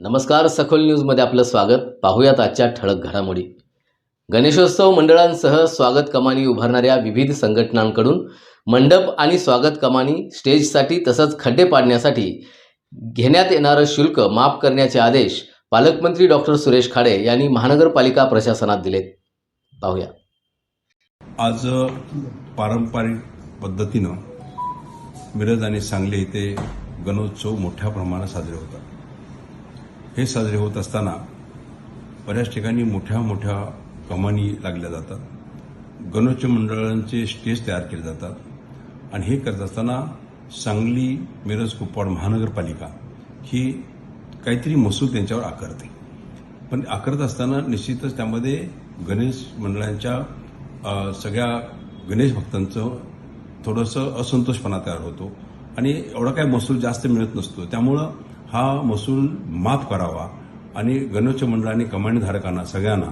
नमस्कार सखोल न्यूजमध्ये आपलं स्वागत. पाहूयात आजच्या ठळक घडामोडी. गणेशोत्सव मंडळांसह स्वागत कमानी उभारणाऱ्या विविध संघटनांकडून मंडप आणि स्वागत कमानी स्टेजसाठी तसंच खड्डे पाडण्यासाठी घेण्यात येणारं शुल्क माफ करण्याचे आदेश पालकमंत्री डॉक्टर सुरेश खाडे यांनी महानगरपालिका प्रशासनात दिलेत पाहूया. आज पारंपरिक पद्धतीनं मिरज आणि सांगली इथे गणोत्सव मोठ्या प्रमाणात साजरे होतात. हे साजरे होत असताना बऱ्याच ठिकाणी मोठ्या मोठ्या कमानी लागल्या जातात. गणोत्सव मंडळांचे स्टेज तयार केले जातात. आणि हे करत असताना सांगली मिरज कुपवाड महानगरपालिका ही काहीतरी महसूल त्यांच्यावर आकारते. पण आकारत असताना निश्चितच त्यामध्ये गणेश मंडळांच्या सगळ्या गणेश भक्तांचं थोडंसं असंतोषपणा तयार होतो. आणि एवढा काय महसूल जास्त मिळत नसतो. त्यामुळं हा महसूल माफ करावा आणि गणोच्च मंडळाने कमांडधारकांना सगळ्यांना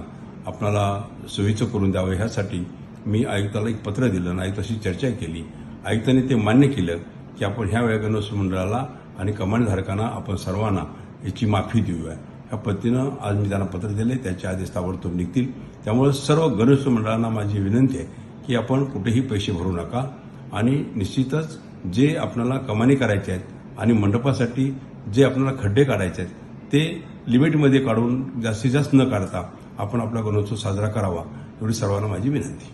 आपणाला सोयीचं करून द्यावं ह्यासाठी मी आयुक्ताला एक पत्र दिलं आणि आयुक्ताशी चर्चा केली. आयुक्ताने ते मान्य केलं की आपण ह्या वेळा गणोत्सव मंडळाला आणि कमांडधारकांना आपण सर्वांना याची माफी देऊया. ह्या पद्धतीनं आज मी त्यांना पत्र दिले त्याचे आदेश ताबडतोब निघतील. त्यामुळे सर्व गणेश मंडळांना माझी विनंती आहे की आपण कुठेही पैसे भरू नका आणि निश्चितच जे आपल्याला कमानी करायचे आहेत आणि मंडपासाठी जे आपल्याला खड्डे काढायचे आहेत ते लिमिटमध्ये काढून जास्तीत जास्त न काढता आपण आपला गणोत्सव साजरा करावा एवढी सर्वांना माझी विनंती.